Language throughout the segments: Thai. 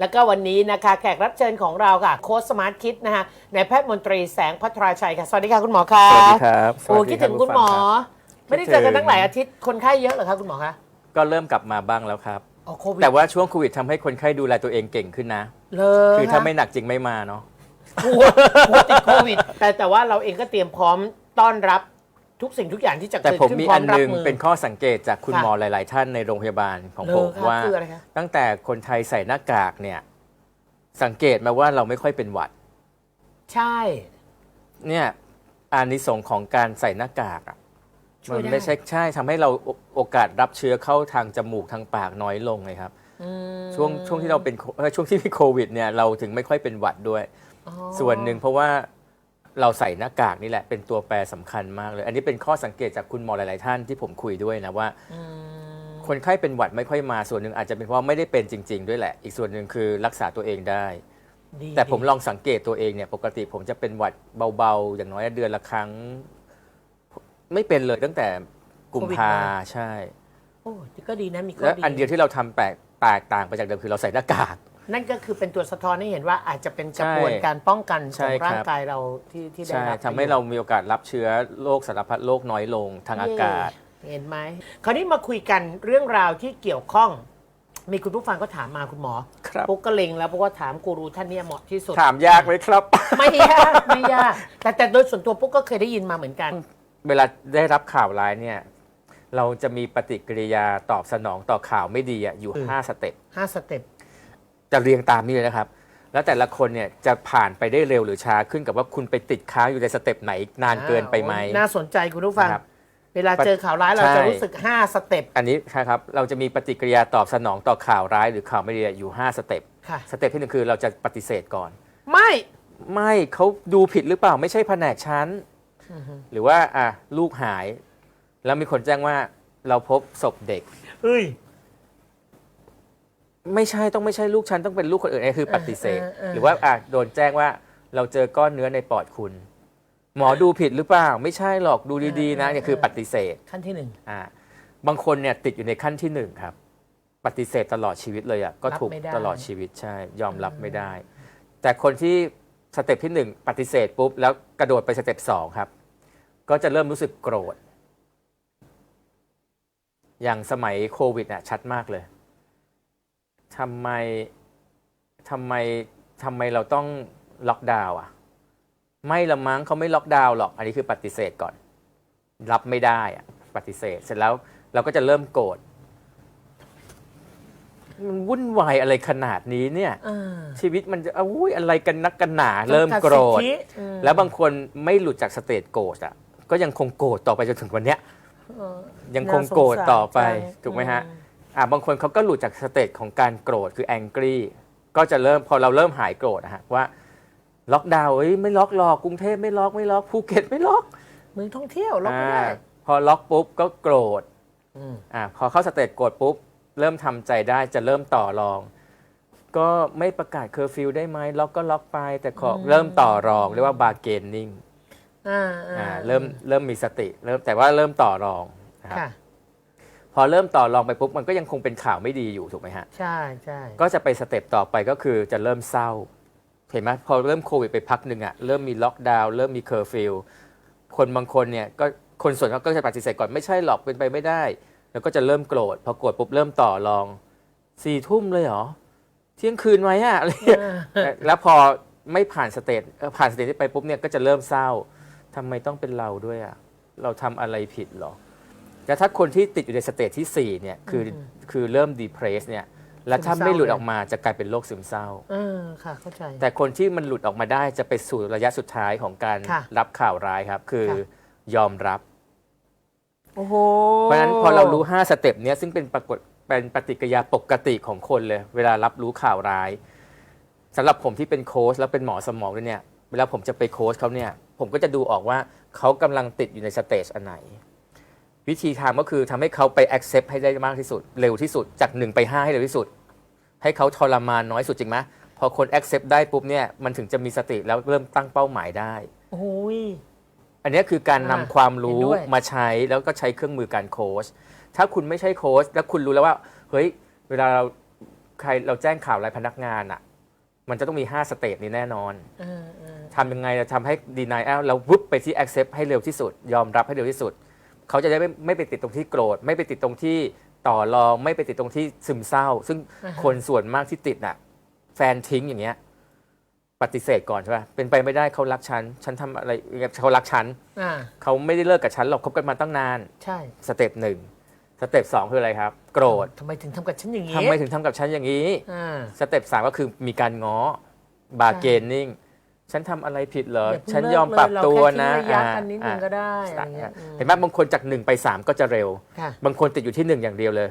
แล้วก็วันนี้นะคะแขกรับเชิญของเราค่ะ โค้ชสมาร์ทคิดนะคะนายแพทย์มนตรีแสงพัทราชัยค่ะ สวัสดีค่ะคุณหมอค่ะสวัสดีครับโอ้สวัสคิดถึงคุณหมอผู้ฟังรับไม่ได้เจอกันตั้งหลายอาทิตย์คนไข้เยอะเหรอคะคุณหมอคะก็เริ่มกลับมาบ้างแล้วครับอ๋อโควิดแต่ว่าช่วงโควิดทำให้คนไข้ดูแลตัวเองเก่งขึ้นนะเลยคือถ้าไม่หนักจริงไม่มาเนาะกลัวกลัวติดโควิดแต่แต่ว่าเราเองก็เตรียมพร้อมต้อนรับ ทุกสิ่งทุกอย่างที่จะแต่เกิดผมขึ้นมีพร้ออัมนรับหนึงมือ เป็นข้อสังเกตจากคุณค่ะหมอหลาย ๆ ท่านในโรงพยาบาลของเลผยมครับว่า คืออะไรคะ ตั้งแต่คนไทยใส่หน้ากากเนี่ย สังเกตมาว่าเราไม่ค่อยเป็นหวัด ใช่ เนี่ยอานิสงส์ของการใส่หน้ากากอะช่มัวยนได้ ไม่ใช่ใช่ทำให้เราโอโอกาสรับเชื้อเข้าทางจมูกทางปากน้อยลงเลยครับ อืมช่วงช่วงที่เราเป็นโคเอ่อช่วงที่มีโควิดเนี่ยเราถึงไม่ค่อยเป็นหวัดด้วย อ๋อส่วนหนึ่งเพราะว่า เราใส่หน้ากากนี่แหละเป็นตัวแปรสำคัญมากเลย อันนี้เป็นข้อสังเกตจากคุณหมอหลาย ๆ ท่านที่ผมคุยด้วยนะว่าอืมคนไข้เป็นหวัดไม่ค่อยมาส่วนหนึ่งอาจจะเป็นเพราะไม่ได้เป็นจริง ๆ ด้วยแหละ อีกส่วนหนึ่งคือรักษาตัวเองได้ ดีแต่ผมดีลองสังเกตตัวเองเนี่ยปกติผมจะเป็นหวัดเบา ๆ อย่างน้อยเดือนละครั้ง ไม่เป็นเลยตั้งแต่กุมภาใช่ โอ้ก็ดีนะมีข้อแล้วดี อันเดียวที่เราทำแปลกแตกต่างไปจากเดิมคือเราใส่หน้ากาก นั่นก็คือเป็นตัวสะท้อนให้เห็นว่าอาจจะเป็นกใช่ระบวนการป้องกันขใช่องครับร่างกายเราที่ที่ได้ใช่รับทำให้เรามีโอกาสรับเชื้อโรคสารพัดโรคน้อยลงทางอากาศเย้เห็นไหมคราวนี้มาคุยกันเรื่องราวที่เกี่ยวข้อง มีคุณผู้ฟังก็ถามมาคุณหมอครับปุ๊กก็เล็งแล้วเพราะว่าถามกูรูท่านเนี้ยเหมาะที่สุด ถามยากไหมครับ ไม่ยากไม่ยาก แต่แต่โดยส่วนตัวปุ๊กก็เคยได้ยินมาเหมือนกัน เวลาได้รับข่าวร้ายเนี่ยเราจะมีปฏิกิริยาตอบสนองต่อข่าวไม่ดีอะอยู่อืม5สเต็ปห้าสเต็ป จะเรียงตามนี้เลยนะครับ แล้วแต่ละคนเนี่ยจะผ่านไปได้เร็วหรือช้าขึ้นกับว่าคุณไปติดค้างอยู่ในสเต็ปไหนนานเกินไปไหม น่าสนใจคุณผู้ฟัง นะครับ เวลาเจอข่าวร้ายเราใช่จะรู้สึก 5 สเต็ปอันนี้ใช่ครับเราจะมีปฏิกิริยาตอบสนองต่อข่าวร้ายหรือข่าวไม่ดีอยู่ 5 สเต็ปค่ะ สเต็ปที่หนึ่งคือเราจะปฏิเสธก่อน ไม่ไม่เขาดูผิดหรือเปล่าไม่ใช่แผนกชั้น หรือว่าอะลูกหาย แล้วมีคนแจ้งว่าเราพบศพเด็กเฮ้ย ไม่ใช่ต้องไม่ใช่ลูกฉันต้องเป็นลูกคนอื่นนี่คือปฏิเสธเออเออเออ หรือว่าอะโดนแจ้งว่าเราเจอก้อนเนื้อในปอดคุณ หมอดูผิดหรือเปล่า ไม่ใช่หรอกดูดีๆนะเนี่ยคือปฏิเสธ ขั้นที่หนึ่ง อ่าบางคนเนี่ยติดอยู่ในขั้นที่หนึ่งครับ ปฏิเสธตลอดชีวิตเลยอะก็ถูกรับไม่ได้ ตลอดชีวิตใช่ ยอมรับไม่ได้ แต่คนที่สเต็ปที่หนึ่งปฏิเสธปุ๊บ แล้วกระโดดไปสเต็ปสองครับ ก็จะเริ่มรู้สึกโกรธ อย่างสมัยโควิดอะชัดมากเลย ทำไมทำไมทำไมเราต้องล็อกดาวน์อะ ไม่ละมั้งเขาไม่ล็อกดาวน์หรอก อันนี้คือปฏิเสธก่อน รับไม่ได้อะปฏิเสธ เสร็จแล้วเราก็จะเริ่มโกรธมันวุ่นวายอะไรขนาดนี้เนี่ยอ่าชีวิตมันจะอุ้ยอะไรกันนักกันหนาเริ่มโกรธจำกัดสิทธิอืมแล้วบางคนไม่หลุดจากสเตจโกรธอะ ก็ยังคงโกรธต่อไปจนถึงวันเนี้ยเออยังคงโกรธต่อไปน่าสงสารใจถูกไหมฮะ อืมอ่าบางคนเขาก็หลุดจากสเตจของการโกรธคือ angry ก็จะเริ่มพอเราเริ่มหายโกรธนะฮะว่าล็อกดาวน์เอ้ยไม่ล็อกหรอกกรุงเทพไม่ล็อกไม่ล็อกภูเก็ตไม่ล็อกเมืองท่องเที่ยวเราไม่ได้อ่าพอล็อกปุ๊บก็โกรธอืมอ่าพอเข้าสเตจโกรธปุ๊บ เริ่มทำใจได้จะเริ่มต่อรอง ก็ไม่ประกาศเคอร์ฟิวได้ไหมล็อกก็ล็อกไปแต่ขอเริ่มต่อรองเรียกว่าบาร์เกนนิ่งอ่าอ่าเริ่มเริ่มมีสติ เริ่มแต่ว่าเริ่มต่อรองนะครับค่ะพ อเริ่มต่อรองไปปุ๊บมันก็ยังคงเป็นข่าวไม่ดีอยู่ถูกไหมฮะ ใช่ใช่ก็จะไปสเต็ปต่อไปก็คือจะเริ่มเศร้า เห็นไหมพอเริ่มโควิดไปพักหนึ่งอะเริ่มมีล็อกดาวน์เริ่มมีเคอร์ฟิวคนบางคนเนี่ยก็คนส่วนเขาก็จะปฏิเสธก่อนไม่ใช่หรอกเป็นไปไม่ได้ แล้วก็จะเริ่มโกรธ พอโกรธปุ๊บเริ่มต่อรองสี่ทุ่มเลยเหรอเที่ยงคืนไหมอะอะไรอย่างเงี้ยแล้วพอไม่ผ่านสเตจเอ่อผ่านสเตจที่ไปปุ๊บเนี่ยก็จะเริ่มเศร้าทำไมต้องเป็นเราด้วยอะเราทำอะไรผิดเหรอ แต่ถ้าคนที่ติดอยู่ในสเตจที่สี่เนี่ยคืออคือเริ่มดีเพรสเนี่ยแล้วถ้าไม่หลุดออกมาจะกลายเป็นโรคซึมเศร้า เออค่ะ เข้าใจ แต่คนที่มันหลุดออกมาได้จะไปสู่ระยะสุดท้ายของการค่ะรับข่าวร้ายครับ คือค่ะ ยอมรับ โอ้โห เพราะฉะนั้นพอเรารู้ 5 สเต็ปเนี้ยซึ่งเป็นปรากฏเป็นปฏิกิริยาปกติของคนเลย เวลารับรู้ข่าวร้ายสำหรับผมที่เป็นโค้ชแล้วเป็นหมอสมองด้วยเนี่ยเวลาผมจะไปโค้ชเขาเนี่ยผมก็จะดูออกว่าเขากำลังติดอยู่ในสเตจอันไหน วิธีทำก็คือทำให้เขาไป accept ให้ได้มากที่สุด เร็วที่สุดจาก 1 ไป 5 ให้เร็วที่สุด ให้เขาทรมานน้อยสุดจริงไหมพอคน accept ได้ปุ๊บเนี่ยมันถึงจะมีสติแล้วเริ่มตั้งเป้าหมายได้ โอ้ย อันเนี้ยคือการนำอ่าความรู้เห็นด้วย มาใช้แล้วก็ใช้เครื่องมือการโค้ชถ้าคุณไม่ใช่โค้ชแล้วคุณรู้แล้วว่า เฮ้ย เวลาเราใครเราแจ้งข่าวรายพนักงานอะ มันจะต้องมี 5 สเตจนี้แน่นอน เออเออทำยังไงจะทำให้ denial เราวุบไปที่ accept ให้เร็วที่สุด ยอมรับให้เร็วที่สุด เขาจะได้ไม่ไม่ไปติดตรงที่โกรธ ไม่ไปติดตรงที่ต่อรอง ไม่ไปติดตรงที่ซึมเศร้า ซึ่งคนส่วนมากที่ติดน่ะ แฟนทิ้งอย่างเงี้ย ปฏิเสธก่อนใช่ป่ะเป็นไปไม่ได้เขารักฉัน ฉันทำอะไรเขารักฉันอ่าเขาไม่ได้เลิกกับฉันหรอกคบกันมาตั้งนาน ใช่สเต็ปหนึ่งสเต็ปสองคืออะไรครับ โกรธทำไมถึงทำกับฉันอย่างนี้ทำไมถึงทำกับฉันอย่างนี้ อ่า สเต็ปสามก็คือมีการง้อบาร์เกนนิ่ง ฉันทำอะไรผิดเหรออย่าเพิ่งฉันยอมปรับตัวนะเลิกเลยเราแค่ทิ้งระยะกันนิดนึงก็ได้อ่าอะไรเงี้ยอืมเห็นไหมบางคนจากหนึ่งไปสามก็จะเร็วค่ะบางคนติดอยู่ที่หนึ่งอย่างเดียวเลย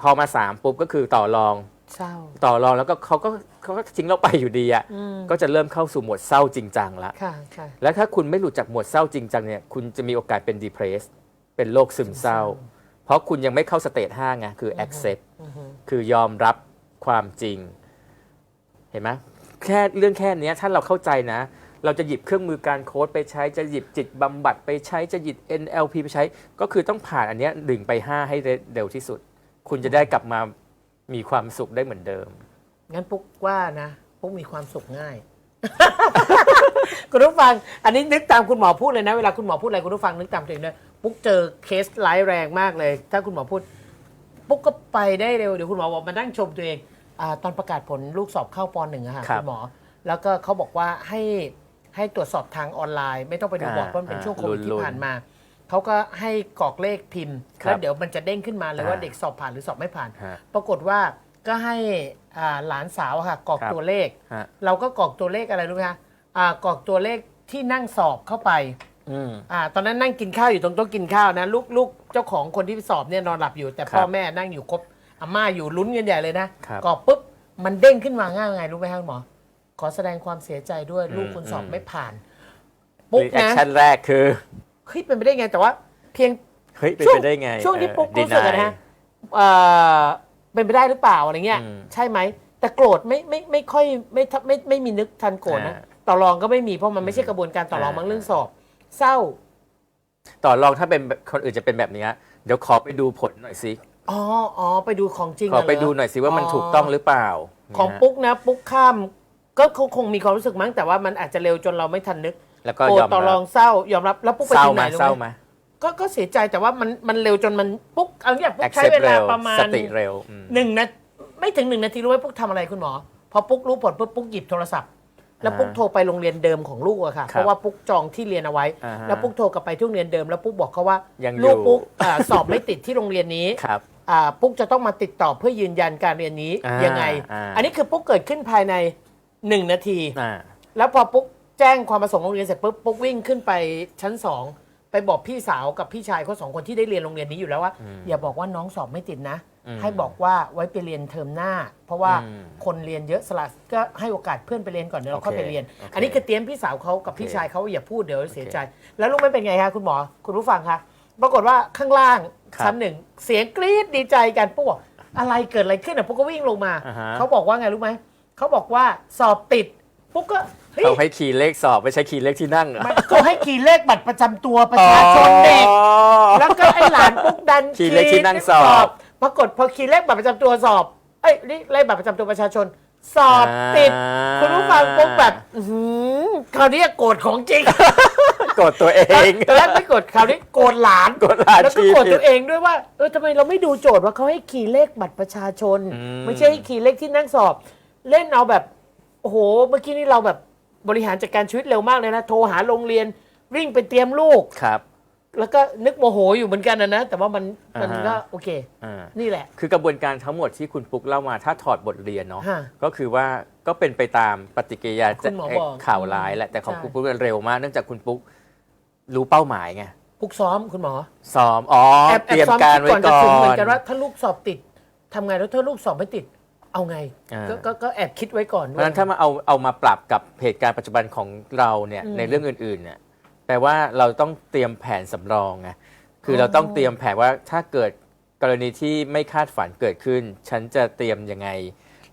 พอมาสามปุ๊บก็คือต่อรองเศร้าต่อรองแล้วก็เขาก็เขาก็ทิ้งเราไปอยู่ดีอะอืมก็จะเริ่มเข้าสู่โหมดเศร้าจริงจังละค่ะค่ะแล้วถ้าคุณไม่หลุดจากโหมดเศร้าจริงจังเนี่ยคุณจะมีโอกาสเป็น depress เป็นโรคซึมเศร้า เพราะคุณยังไม่เข้าสเตจห้าไงคือ accept อือฮึคือยอมรับความจริง เห็นไหม แค่เรื่องแค่นี้ถ้าเราเข้าใจนะ เราจะหยิบเครื่องมือการโค้ดไปใช้จะหยิบจิตบำบัดไปใช้จะหยิบ NLP ไปใช้ ก็คือต้องผ่านอันเนี้ยหนึ่งไปห้าให้เร็วที่สุด คุณจะได้กลับมามีความสุขได้เหมือนเดิม งั้นปุ๊กว่านะปุ๊กมีความสุขง่าย คุณผู้ฟัง อันนี้นึกตามคุณหมอพูดเลยนะ เวลาคุณหมอพูดอะไรคุณผู้ฟังนึกตามตัวเองด้วยปุ๊กเจอเคสร้ายแรงมากเลย ถ้าคุณหมอพูดปุ๊กก็ไปได้เร็วเดี๋ยวคุณหมอบอกมานั่งชมตัวเอง อาตอนประกาศผลลูกสอบเข้าปหนึ่งอะค่ะครับคุณหมอ แล้วก็เขาบอกว่าให้ให้ตรวจสอบทางออนไลน์ ไม่ต้องไปดูบอร์ดเพราะมันเป็นช่วงโควิดที่ผ่านมา เขาก็ให้กรอกเลขพิมพ์ครับแล้วเดี๋ยวมันจะเด้งขึ้นมาเลยว่าอ่า เด็กสอบผ่านหรือสอบไม่ผ่าน ฮะ ปรากฏว่าก็ให้อ่าหลานสาวอะค่ะกรอกครับ ตัวเลข ฮะเราก็กรอกตัวเลขอะไรรู้ไหมคะอ่ากรอกตัวเลขที่นั่งสอบเข้าไป อืม อ่าตอนนั้นนั่งกินข้าวอยู่ตรงโต๊ะกินข้าวนะลูกลูกเจ้าของคนที่สอบเนี่ยนอนหลับอยู่ แต่พ่อครับแม่นั่งอยู่ครบ อาม่าอยู่ลุ้นกันใหญ่เลยนะครับกรอกปุ๊บมันเด้งขึ้นมาง่ายไงรู้ไหมคะคุณหมอ ขอแสดงความเสียใจด้วยลูกคุณสอบไม่ผ่านปุ๊บแอคนะชั่นแรกคือเฮ้ยเป็นไปได้ไงแต่ว่า เพียง เฮ้ยเป็นช่วง ไปได้ไงช่วงที่เออปุ๊กรู้สึกอะ deny นะฮะเอ่อเป็นไปได้หรือเปล่าอะไรเงี้ย อืมใช่ไหม แต่โกรธไม่ไม่ไม่ค่อยไม่ทับไม่ไม่มีนึกทันโกรธนะอ่าต่อรองก็ไม่มีเพราะมันไม่ใช่กระบวนการต่อรองอ่ามั้งเรื่องสอบ เศร้า ต่อรองถ้าเป็นแบบคนอื่นจะเป็นแบบนี้ฮะเดี๋ยวขอไปดูผลหน่อยสิ อ๋ออ๋อไปดูของจริงขออะไปเรดูหน่อยสิว่ามันถูกต้องหรือเปล่าของเนี่ยฮะปุ๊กนะ ปุ๊กข้าม ก็คงคงมีความรู้สึกมั้งแต่ว่ามันอาจจะเร็วจนเราไม่ทันนึกแล้วก็โกรยธอมต่อรรัอบงเศร้ายอมรับแล้วปุ๊กไปเศร้าถึงไหไหมนรู้เศร้าไหไหมมก็ก็เสียใจแต่ว่ามันมันเร็วจนมันปุ๊กเอาเนี่ยปุ๊กใช้ accept เวลาเร็วประมาณสติเร็วอืมหนึ่งนาไม่ถึงหนึ่งนาทีรู้ไหมปุ๊กทำอะไรคุณหมอพอปุ๊กรู้ผลปุ๊บปุ๊กหยิบโทรศัพท์ แล้วปุ๊กอ่าโทรไปโรงเรียนเดิมของลูกอะค่ะครับเพราะว่าปุ๊กจองที่เรียนเอาไว้ อ่าฮะแล้วปุ๊กโทรกลับไปที่โรงเรียนเดิมแล้วปุ๊กบอกเขาว่ายังอยู่ ลูกปุ๊กอ่าสอบไม่ติดที่โรงเรียนนี้ ครับ อ่าปุ๊กจะต้องมาติดต่อเพื่อยืนยันการเรียนนี้อ่ายังไง อ่า อันนี้คือปุ๊กเกิดขึ้นภายในหนึ่งนาที อ่า แล้วพอปุ๊กแจ้งความประสงค์โรงเรียนเสร็จปุ๊บปุ๊กวิ่งขึ้นไปชั้นสองไปบอกพี่สาวกับพี่ชายเขาสองคนที่ได้เรียนโรงเรียนนี้อยู่แล้วว่า อย่าบอกว่าน้องสอบไม่ติดนะ อืมให้บอกว่าไว้ไปเรียนเทอมหน้า เพราะว่าอืมคนเรียนเยอะสละก็ให้โอกาสเพื่อนไปเรียนก่อนเดี๋ยวเราโอเคค่อยไปเรียน โอเคอันนี้คือเตรียมพี่สาวเขากับพี่โอเคชายเขาอย่าพูดเดี๋ยวเสียโอเคใจ แล้วลูกไม่เป็นไงคะคุณหมอคุณผู้ฟังคะปรากฏว่าข้างล่าง ครับชั้นหนึ่งเสียงกรี๊ดดีใจกันปุ๊กบอกอะไรเกิดอะไรขึ้นอะปุ๊กก็วิ่งลงมา อ่าฮะ เขาบอกว่าไงรู้ไหมเขาบอกว่าสอบติดปุ๊กก็เฮ้ยเขาให้คีย์เลขสอบไม่ใช่คีย์เลขที่นั่งเหรอมันเขาให้ขี่เลขบัตรประจำตัวประชาชนเด็กแล้วก็ไอ้หลานปุ๊กดันขี่เลขที่นั่งสอบ ปรากฏพอขี่เลขบัตรประจำตัวสอบ เอ้ยนี่เลขบัตรประจำตัวประชาชน สอบติด คุณผู้ฟังปุ๊กแบบ อื้อหือคราวนี้โกรธของจริง กดตัวเองตอนแรกไม่โกรธคราวนี้โกรธหลานกดหลานแล้วก็ชี้โกรธผิดตัวเองด้วยว่าเออทำไมเราไม่ดูโจทย์ว่าเขาให้ขี่เลขบัตรประชาชน อืม ไม่ใช่ให้ขี่เลขที่นั่งสอบ เล่นเอาแบบโอ้โหเมื่อกี้นี่เราแบบบริหารจัดการชีวิตเร็วมากเลยนะโทรหาโรงเรียนวิ่งไปเตรียมลูก ครับ แล้วก็นึกโมโหอยู่เหมือนกันนะนะแต่ว่ามันมันอ่าฮะ ก็โอเค อ่า นี่แหละ คือกระบวนการทั้งหมดที่คุณปุ๊กเล่ามาถ้าถอดบทเรียนเนาะฮะก็คือว่าก็เป็นไปตามปฏิกิริยาคุณหมอบอกข่าวร้ายแหละแต่ของใช่ คุณปุ๊กเร็วมากเนื่องจากคุณปุ๊ก รู้เป้าหมายไงปุกซ้อมคุณหมอซ้อมอ๋อแอบแอเตรียบมซ้อมการคิดไว้ก่อนจะก่อถึงเหมือนนกันว่าถ้าลูกสอบติดทำไงแล้วถ้าลูกสอบไม่ติด เอาไงอ่าก็ก็ก็แอบคิดไว้ก่อนเพด้วราะยฉะนั้นถ้ามาเอาเอามาปรับกับเหตุการณ์ปัจจุบันของเราเนี่ยอืมในเรื่องอื่นๆเนี่ยแปลว่าเราต้องเตรียมแผนสำรองไงคือออ เราต้องเตรียมแผนว่าถ้าเกิดกรณีที่ไม่คาดฝันเกิดขึ้น ฉันจะเตรียมยังไง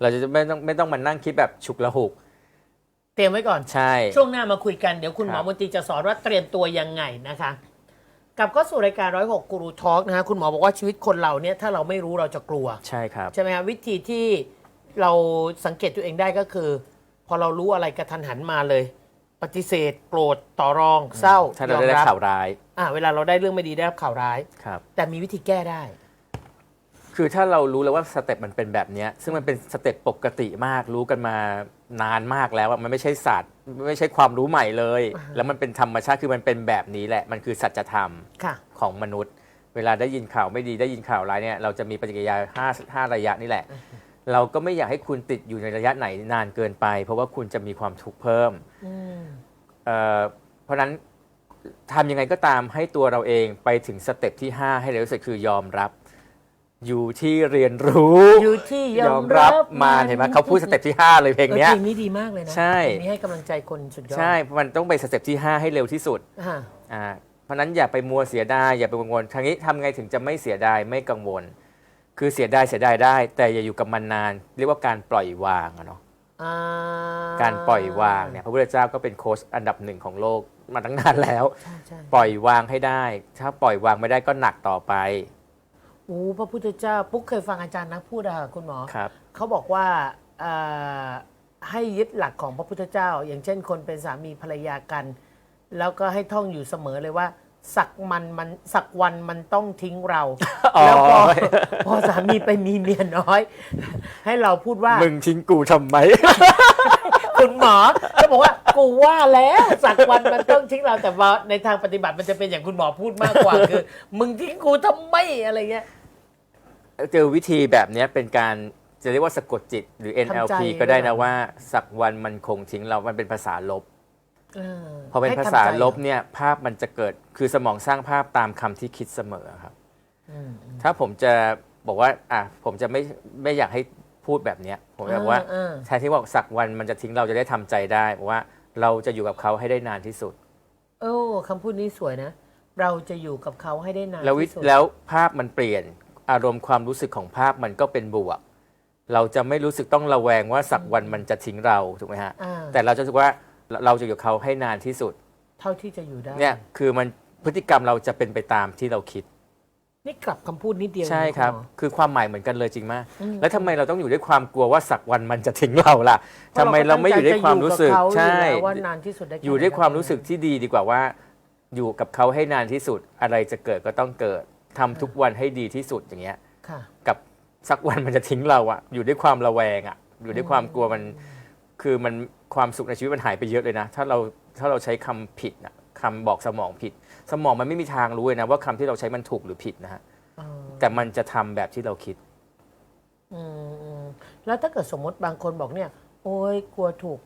เราจะไม่ต้องไม่ต้องมานั่งคิดแบบฉุกละหุกเตรียมไว้ก่อน ใช่ ช่วงหน้ามาคุยกันเดี๋ยวคุณหมอครับมนตรีจะสอนว่าเตรียมตัวยังไงนะคะกลับก็สู่รายการร้อยหกกูรูทอล์กนะฮะคุณหมอบอกว่าชีวิตคนเราเนี่ยถ้าเราไม่รู้เราจะกลัว ใช่ครับ ใช่ไหมฮะวิธีที่เราสังเกตตัวเองได้ก็คือ พอเรารู้อะไรกระทันหันมาเลย ปฏิเสธ โกรธต่อรองเศร้าถ้าเราได้ยอมข่าวร้ายอ่าเวลาเราได้เรื่องไม่ดีได้รับข่าวร้ายครับ แต่มีวิธีแก้ได้ คือถ้าเรารู้แล้วว่าสเต็ปมันเป็นแบบเนี้ยซึ่งมันเป็นสเต็ปปกติมากรู้กันมา นานมากแล้วอะมันไม่ใช่ศาสตร์ไม่ใช่ความรู้ใหม่เลย แล้วมันเป็นธรรมชาติคือมันเป็นแบบนี้แหละ มันคือสัจธรรมค่ะ ของมนุษย์ เวลาได้ยินข่าวไม่ดีได้ยินข่าวร้ายเนี่ยเราจะมีปฏิกิริยาห้าห้าระยะนี่แหละ เราก็ไม่อยากให้คุณติดอยู่ในระยะไหนนานเกินไป เพราะว่าคุณจะมีความทุกข์เพิ่มอืม เอ่อเพราะฉะนั้นทำยังไงก็ตามให้ตัวเราเองไปถึงสเต็ปที่ 5 ให้เร็วที่สุดคือยอมรับ อยู่ที่เรียนรู้อยู่ที่ยอมรับมาเห็นไหมเขาพูดสเต็ปที่ 5 เลยเพลงเออเนี้ยเพลงนี้ดีมากเลยนะใช่เพลงนี้ให้กำลังใจคนสุดยอดใช่ มันต้องไปสเต็ปที่ 5 ให้เร็วที่สุดอ่าอ่าเพราะฉะนั้นอย่าไปมัวเสียดายอย่าไปกังวลทางนี้ทำไงถึงจะไม่เสียดายไม่กังวล คือเสียดายเสียดายได้ แต่อย่าอยู่กับมันนาน เรียกว่าการปล่อยวางอะเนาะอ่าการปล่อยวางเนี่ยพระพุทธเจ้าก็เป็นโค้ชอันดับหนึ่งของโลกมาตั้งนานแล้วใช่ใช่ปล่อยวางให้ได้ ถ้าปล่อยวางไม่ได้ก็หนักต่อไป โอ้พระพุทธเจ้าปุ๊กเคยฟังอาจารย์นักพูดอะค่ะคุณหมอครับ เขาบอกว่าเอ่อให้ยึดหลักของพระพุทธเจ้า อย่างเช่นคนเป็นสามีภรรยากัน แล้วก็ให้ท่องอยู่เสมอเลยว่า สักมันมันสักวันมันต้องทิ้งเราอ๋อแล้วพอพอสามีไปมีเมียน้อย ให้เราพูดว่า มึงทิ้งกูทำไมคุณหมอก็บอกว่ากูว่าแล้วสักวันมันต้องทิ้งเราแต่ว่าในทางปฏิบัติมันจะเป็นอย่างคุณหมอพูดมากกว่าคือ มึงทิ้งกูทำไมอะไรเงี้ย เจอวิธีแบบเนี้ยเป็นการจะเรียกว่าสะกดจิตหรือ ทำใจ NLP ก็ได้ด้วยเหรนะอว่าสักวันมันคงทิ้งเรา มันเป็นภาษาลบ เออพอเป็นให้ภาทำษาใจลบเนี่ยภาพมันจะเกิดคือสมองสร้างภาพตามคำที่คิดเสมอครับ อืม ถ้าผมจะบอกว่าอะผมจะไม่ไม่อยากให้พูดแบบเนี้ยผมจะบอกว่าเออ แทนที่บอกสักวันมันจะทิ้งเราจะได้ทำใจได้บอกว่าเราจะอยู่กับเขาให้ได้นานที่สุด โอ้คำพูดนี้สวยนะ เราจะอยู่กับเขาให้ได้นานแล้ววิที่สุดแล้วภาพมันเปลี่ยน อารมณ์ความรู้สึกของภาพมันก็เป็นบวก เราจะไม่รู้สึกต้องระแวงว่าสักวันมันจะทิ้งเราถูกไหมฮะ อ่า แต่เราจะรู้สึกว่าเราเราจะอยู่กับเขาให้นานที่สุด เท่าที่จะอยู่ได้เนี่ยคือมันพฤติกรรมเราจะเป็นไปตามที่เราคิด นี่กลับคำพูดนิดเดียวใช่นะครับณหมอคือความหมายเหมือนกันเลยจริงมากอืมแล้วทำไมเราต้องอยู่ด้วยความกลัวว่าสักวันมันจะทิ้งเราล่ะพทำไมเราไม่อยู่ด้วยความรู้สึกเาตั้งใจจะอยู่กับเขาใช่ อยู่แล้วว่านานที่สุดได้แค่อยู่ด้วยไหนความรู้สึกที่ดีดีกว่าว่า อยู่กับเขาให้นานที่สุดอะไรจะเกิดก็ต้องเกิด ทำทุกวันให้ดีที่สุดอย่างเงี้ย ค่ะ กับสักวันมันจะทิ้งเราอะอยู่ด้วยความระแวงอะอยู่ด้วยความกลัวมันคือมันความสุขในชีวิตมันหายไปเยอะเลยนะ ถ้าเราถ้าเราใช้คำผิดนะคำบอกสมองผิด สมองมันไม่มีทางรู้เลยนะว่าคำที่เราใช้มันถูกหรือผิดนะฮะอ๋อแต่มันจะทำแบบที่เราคิด อืมอืมแล้วถ้าเกิดสมมติบางคนบอกเนี่ย โอ้ยกลัวถูก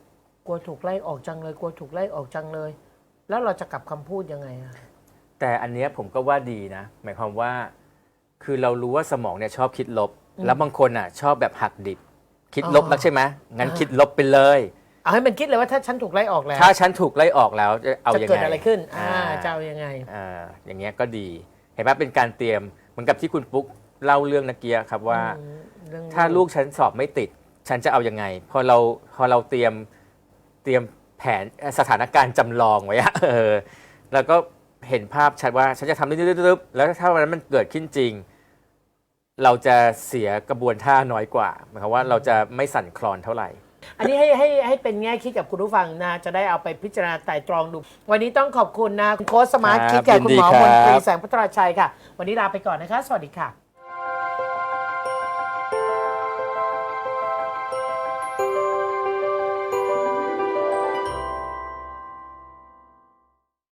กลัวถูกไล่ออกจังเลย กลัวถูกไล่ออกจังเลย แล้วเราจะกลับคำพูดยังไงอะ แต่อันเนี้ยผมก็ว่าดีนะ หมายความว่า คือเรารู้ว่าสมองเนี่ยชอบคิดลบ แล้วบางคนอะ ชอบแบบหักดิบ คิดลบนักใช่ไหมงั้นคิดลบไปเลย เอาให้มันคิดเลยว่าถ้าฉันถูกไล่ออกแล้วถ้าฉันถูกไล่ออกแล้วจะเอาจะยังไงเกิดอะไรขึ้น อ่าอ่าจะเอายังไง อ่าอย่างเงี้ยก็ดี เห็นไหมเป็นการเตรียมเหมือนกับที่คุณปุ๊กเล่าเรื่องนักเกียครับว่าอืมเรื่องถ้าลูกฉันสอบไม่ติด ฉันจะเอายังไง พอเราพอเราเตรียมเตรียมแผนสถานการณ์จำลองไว้อะเออแล้วก็ เห็นภาพชัดว่าฉันจะทำได้ตึ๊บๆแล้วถ้าวันนั้นมันเกิดขึ้นจริง เราจะเสียกระบวนท่าน้อยกว่าหมายความว่าเราจะไม่สั่นคลอนเท่าไหร่ อันนี้ให้ให้ให้เป็นแง่คิดกับคุณผู้ฟังนะ จะได้เอาไปพิจารณาไต่ตรองดู วันนี้ต้องขอบคุณนะ คุณโค้ชสมาร์ทครับคิดแก่คุณหมอยินดีมนตรีครับแสงพัทรชัยค่ะ วันนี้ลาไปก่อนนะคะ สวัสดีค่ะ